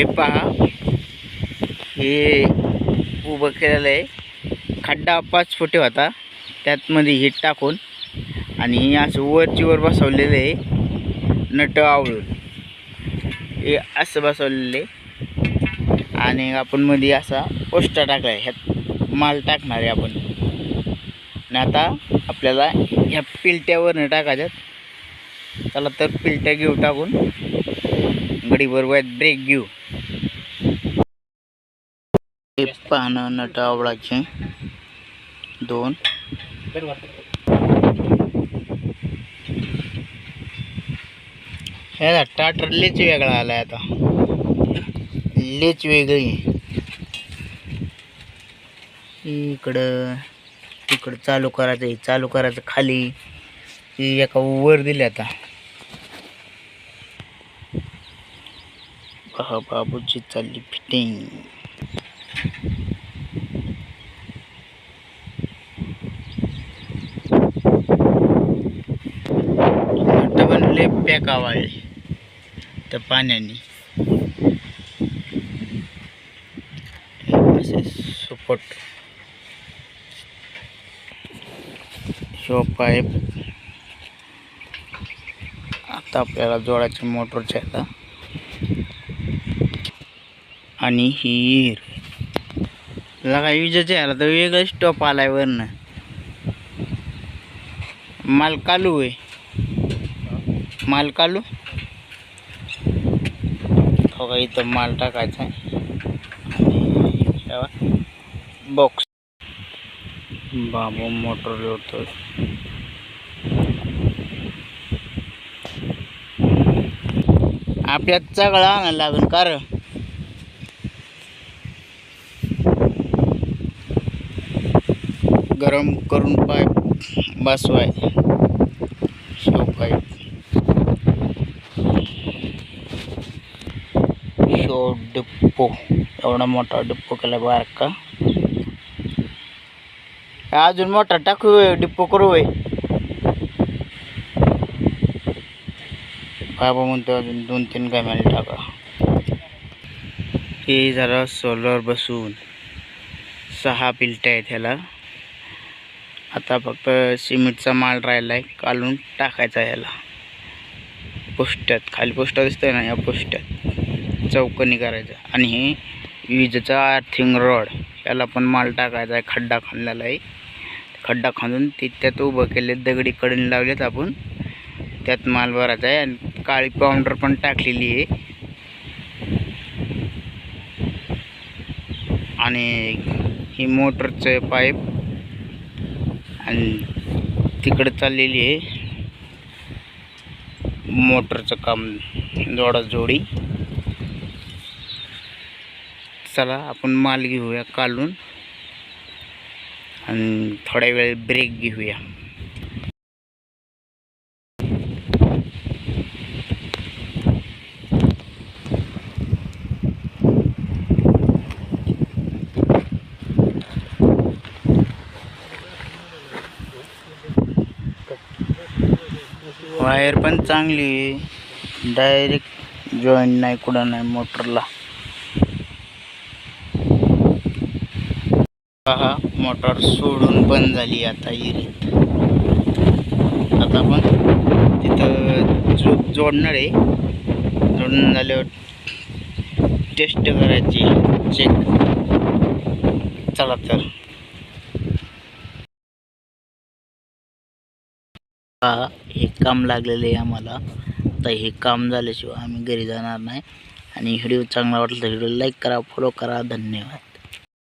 हे पहा. हे उभं केलेलं आहे. खड्डा पाच फुटे होता. त्यात मध्ये हिट टाकून आणि असं वरची वर बसवलेलं आहे. नट आवळून. हे असं बसवलेलं आहे. आणि आपण मध्ये असा पोस्टर टाकला आहे ह्यात माल टाकणार आहे आपण. आणि आता आपल्याला ह्या पिलट्यावरनं टाकायच्यात चला तर पिलट्या घेऊ टाकून. गडीबरोबर ब्रेक घेऊ. हे पानं नट आवळाचे. दोन. हे टाटर लेच वेगळा आला आता. लेच वेगळी. इकडं तिकडं चालू करायचं हे चालू करायचं खाली. ही एका वर दिली आता. पहा बाबूची चालली फिटिंग. बनले पॅक त्या पाण्याने. असे सुपट शो पाईप आता आपल्याला जोडाची मोटरच्या आता. आणि हिर. लगा विजेचे आला तर वेगळं स्टॉप आलाय वरनं. माल कालू आहे. माल काढू. हो का इथं माल टाकायचा आहे. बॉक्स बाबू मोटर जोडतो आपल्यात सगळं आणायला लागेल कार गरम करून पाईप बसवाय शो पाईप शो डिप्पो एवढा मोठा डिप्पो केला बारका. अजून मोठा टाकू होय, डिप्पो करू होय. बाबा म्हणतो अजून दोन तीन गॅमेल टाका. हे जरा सोलर बसून सहा पिलट्या आहेत ह्याला. आता फक्त सिमेंटचा माल राहिला आहे काढून टाकायचा ह्याला. पोस्टात खाली पोस्टा दिसतोय ना या पोस्टात. चौकनी करायचं. आणि हे विजेचा अर्थिंग रॉड याला पण माल टाकायचा आहे खड्डा खाणलेला आहे खड्डा खांदून ते त्यात उभं केले दगडी कडून लावलेत आपण. त्यात माल भरायचा आहे आणि काळी पावडर पण टाकलेली आहे. आणि ही मोटरचं पाईप आणि तिकडं चाललेली आहे. मोटरचं काम जोडा जोडी चला आपण माल घेऊया कालून. आणि थोड्या वेळ ब्रेक घेऊया. वायर पण चांगली डायरेक्ट जॉईंट नाही कुठं नाही मोटरला. पहा मोटर सोडून बंद झाली आता इरीत आता आपण तिथं जो जोडणार आहे. जोडून झाल्यावर टेस्ट करायची चेक चला तर. हा हे काम लागलेलं आहे आम्हाला. आता हे काम झाल्याशिवाय आम्ही घरी जाणार नाही. आणि व्हिडिओ चांगला वाटला तर व्हिडिओ लाईक करा फॉलो करा. धन्यवाद.